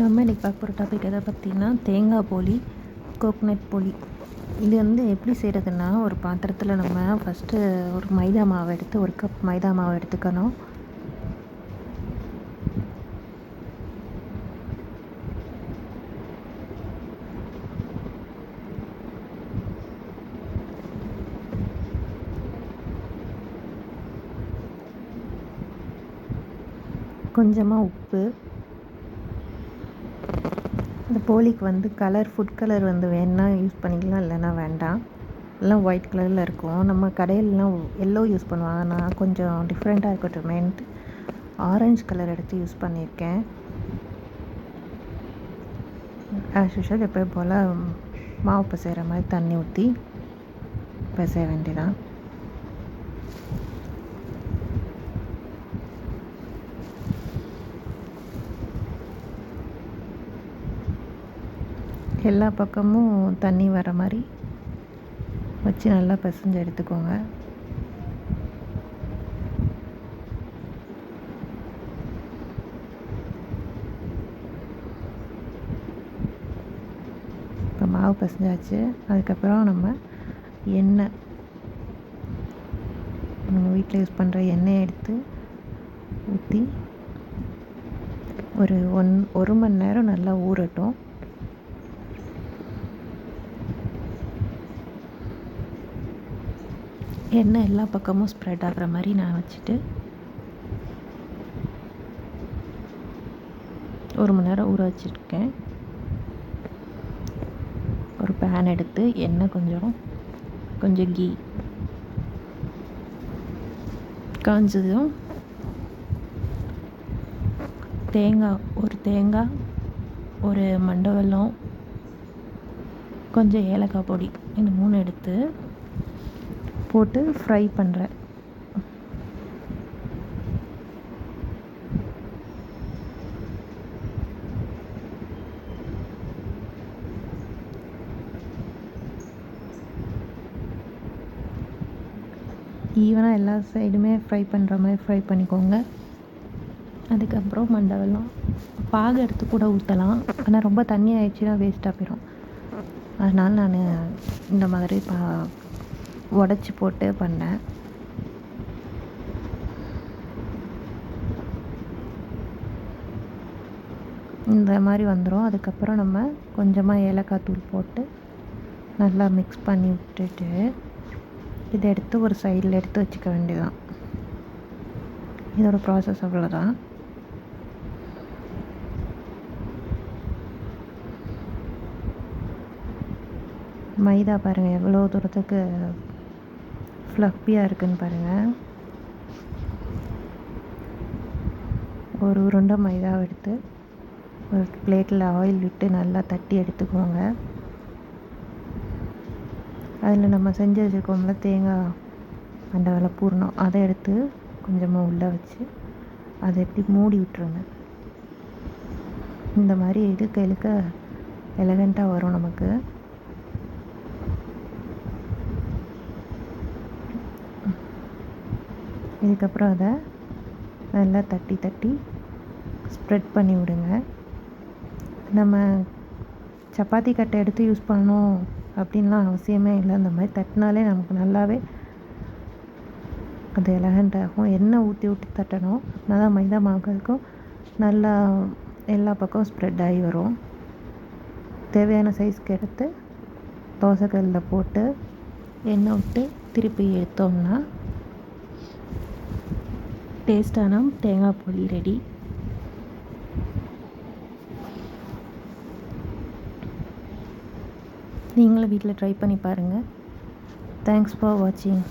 நம்ம இன்றைக்கி பார்க்க போகிற டாபிக் எதை பார்த்திங்கன்னா தேங்காய் போலி கோக்னட் போலி. இது வந்து எப்படி செய்கிறதுனா ஒரு பாத்திரத்தில் நம்ம ஃபஸ்ட்டு ஒரு மைதா மாவு எடுத்து ஒரு கப் மைதா மாவு எடுத்துக்கணும். கொஞ்சமாக உப்பு இந்த போலிக்கு வந்து கலர் ஃபுட் கலர் வந்து வேணால் யூஸ் பண்ணிக்கலாம் இல்லைன்னா வேண்டாம். எல்லாம் ஒயிட் கலரில் இருக்கும். நம்ம கடையிலலாம் எல்லோ யூஸ் பண்ணுவாங்க. நான் கொஞ்சம் டிஃப்ரெண்ட்டாக இருக்கட்டுமேன்ட்டு ஆரஞ்சு கலர் எடுத்து யூஸ் பண்ணியிருக்கேன். ஆஸ் யூஷுவல் எப்போயும் போல் மாவு பிசைகிற மாதிரி தண்ணி ஊற்றி பிசைய வேண்டியதான் எல்லா பக்கமும் தண்ணி வர மாதிரி வச்சு நல்லா பிசைஞ்சு எடுத்துக்கோங்க. இப்போ மாவு பசஞ்சாச்சு. அதுக்கப்புறம் நம்ம எண்ணெய் நம்ம வீட்டில் யூஸ் பண்ணுற எண்ணெயை எடுத்து ஊற்றி ஒரு ஒன் ஒரு மணி நேரம் நல்லா ஊறட்டும். எண்ணெய் எல்லா பக்கமும் ஸ்ப்ரெட் ஆகிற மாதிரி நான் வச்சுட்டு ஒரு மணி நேரம் ஊற வச்சுருக்கேன். ஒரு பேன் எடுத்து எண்ணெய் கொஞ்சம் கொஞ்சம் கீ காஞ்சதும் தேங்காய் ஒரு தேங்காய் ஒரு மண்டை வெல்லம் கொஞ்சம் ஏலக்காய் பொடி இந்த மூணு எடுத்து போட்டு ஃப்ரை பண்ணுறேன் ஈவனாக எல்லா சைடுமே ஃப்ரை பண்ணுற மாதிரி ஃப்ரை பண்ணிக்கோங்க. அதுக்கப்புறம் மண்டவெல்லாம் பாகு எடுத்து கூட ஊற்றலாம் ஆனால் ரொம்ப தண்ணி ஆயிடுச்சுன்னா வேஸ்ட்டாக போயிடும் அதனால் நான் இந்த மாதிரி பா உடச்சி போட்டு பண்ணேன். இந்த மாதிரி வந்துடும் அதுக்கப்புறம் நம்ம கொஞ்சமாக ஏலக்காய் தூள் போட்டு நல்லா மிக்ஸ் பண்ணி விட்டுட்டு இதை எடுத்து ஒரு சைடில் எடுத்து வச்சுக்க வேண்டியதான் இதோட ப்ராசஸ் அவ்வளோதான் மைதா பாருங்கள் எவ்வளோ தூரத்துக்கு ஃப்ளப்பியாக இருக்குதுன்னு பாருங்கள் ஒரு உருண்டை மைதாவை எடுத்து ஒரு பிளேட்டில் ஆயில் விட்டு நல்லா தட்டி எடுத்துக்கோங்க. அதில் நம்ம செஞ்சு வச்சுருக்கோம்ல தேங்காய் அந்த வேலை பூர்ணம் அதை எடுத்து கொஞ்சமாக உள்ளே வச்சு அதை எப்படி மூடி விட்டுருங்க. இந்த மாதிரி இழுக்க இழுக்க எலகண்ட்டாக வரும் நமக்கு. இதுக்கப்புறம் அதை நல்லா தட்டி தட்டி ஸ்ப்ரெட் பண்ணி விடுங்க. நம்ம சப்பாத்தி கட்டை எடுத்து யூஸ் பண்ணணும் அப்படின்லாம் அவசியமே இல்லை. இந்த மாதிரி தட்டினாலே நமக்கு நல்லாவே அது எலகண்ட் ஆகும் எண்ணெய் ஊற்றி ஊற்றி தட்டணும். நல்லா மைதா மாவுக்கும் நல்லா எல்லா பக்கமும் ஸ்ப்ரெட் ஆகி வரும். தேவையான சைஸ்க்கு எடுத்து தோசைக்கல்லில் போட்டு எண்ணெய் விட்டு திருப்பி எடுத்தோம்னா டேஸ்டான தேங்காய் புளி ரெடி நீங்களும் வீட்டில் ட்ரை பண்ணி பாருங்கள் தேங்க்ஸ் ஃபார் வாட்சிங்